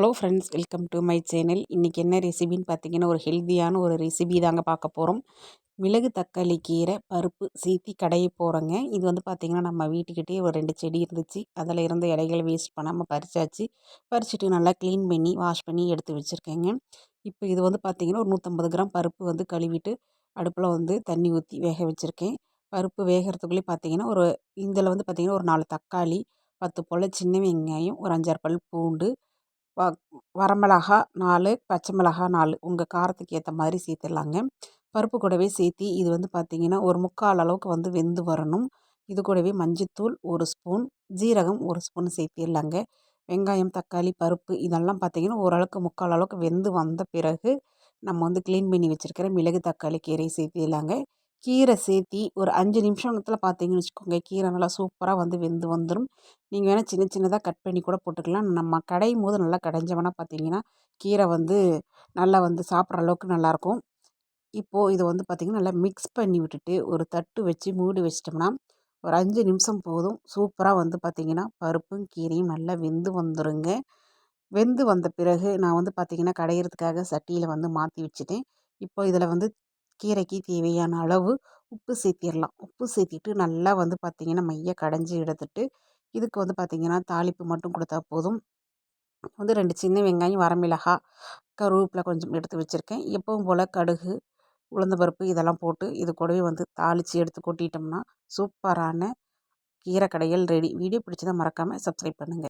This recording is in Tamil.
Hello friends welcome to my channel. இன்றைக்கி என்ன ரெசிபின்னு பார்த்தீங்கன்னா ஒரு ஹெல்த்தியான ஒரு ரெசிபி தாங்க பார்க்க போகிறோம் மிளகு தக்காளி கீரை பருப்பு சீத்தி கடைய போகிறோங்க இது வந்து பார்த்திங்கன்னா நம்ம வீட்டுக்கிட்டே ஒரு ரெண்டு செடி இருந்துச்சு. அதில் இருந்த இலைகளை வேஸ்ட் பண்ணாமல் பறிச்சாச்சு. பறிச்சுட்டு நல்லா க்ளீன் பண்ணி வாஷ் பண்ணி எடுத்து வச்சுருக்கேங்க. இப்போ இது வந்து பார்த்திங்கன்னா ஒரு நூற்றம்பது கிராம் பருப்பு வந்து கழுவிட்டு அடுப்பில் வந்து தண்ணி ஊற்றி வேக வச்சுருக்கேன். பருப்பு வேகிறதுக்குள்ளே பார்த்திங்கன்னா ஒரு இதில் வந்து பார்த்திங்கன்னா ஒரு நாலு தக்காளி பத்து போல் சின்ன வெங்காயம் ஒரு அஞ்சாறு பல் பூண்டு வ வரமிளகா நாலு பச்சை மிளகா நாலு. உங்கள் காரத்துக்கு ஏற்ற மாதிரி சேர்த்துடலாங்க. பருப்பு கூடவே சேர்த்தி இது வந்து பார்த்திங்கன்னா ஒரு முக்கால் அளவுக்கு வந்து வெந்து வரணும். இது கூடவே மஞ்சத்தூள் ஒரு ஸ்பூன் ஜீரகம் ஒரு ஸ்பூன் சேர்த்திடலாங்க. வெங்காயம் தக்காளி பருப்பு இதெல்லாம் பார்த்திங்கன்னா ஓரளவுக்கு முக்கால் அளவுக்கு வெந்து வந்த பிறகு நம்ம வந்து க்ளீன் பண்ணி வச்சுருக்கிற மிளகு தக்காளி கீரையை சேர்த்திடலாங்க. கீரை சேர்த்தி ஒரு அஞ்சு நிமிஷத்தில் பார்த்தீங்கன்னு வச்சுக்கோங்க. கீரை நல்லா சூப்பராக வந்து வெந்து வந்துடும் நீங்கள் வேணால் சின்ன சின்னதாக கட் பண்ணி கூட போட்டுக்கலாம். நம்ம கடையும் போது நல்லா கடைஞ்சோம்னா பார்த்தீங்கன்னா கீரை வந்து நல்லா வந்து சாப்பிட்ற அளவுக்கு நல்லாயிருக்கும் இப்போது இதை வந்து பார்த்திங்கன்னா நல்லா மிக்ஸ் பண்ணி விட்டுட்டு ஒரு தட்டு வச்சு மூடி வச்சிட்டோம்னா ஒரு அஞ்சு நிமிஷம் போதும். சூப்பராக வந்து பார்த்திங்கன்னா பருப்பும் கீரையும் நல்லா வெந்து வந்துடுங்க வெந்து வந்த பிறகு நான் வந்து பார்த்திங்கன்னா கடையிறதுக்காக சட்டியில் வந்து மாற்றி வச்சுட்டேன். இப்போ இதில் வந்து கீரைக்கு தேவையான அளவு உப்பு சேர்த்திடலாம் உப்பு சேர்த்திட்டு நல்லா வந்து பார்த்திங்கன்னா மைய கடைஞ்சி எடுத்துட்டு இதுக்கு வந்து பார்த்திங்கன்னா தாளிப்பு மட்டும் கொடுத்தா போதும். வந்து ரெண்டு சின்ன வெங்காயம் வரமிளகா கருவேப்பிலை கொஞ்சம் எடுத்து வச்சுருக்கேன். எப்பவும் போல் கடுகு உளுந்த பருப்பு இதெல்லாம் போட்டு இது கூடவே வந்து தாளித்து எடுத்து கொட்டிட்டோம்னா சூப்பரான கீரை கடைகள் ரெடி. வீடியோ பிடிச்சதை மறக்காமல் சப்ஸ்கிரைப் பண்ணுங்கள்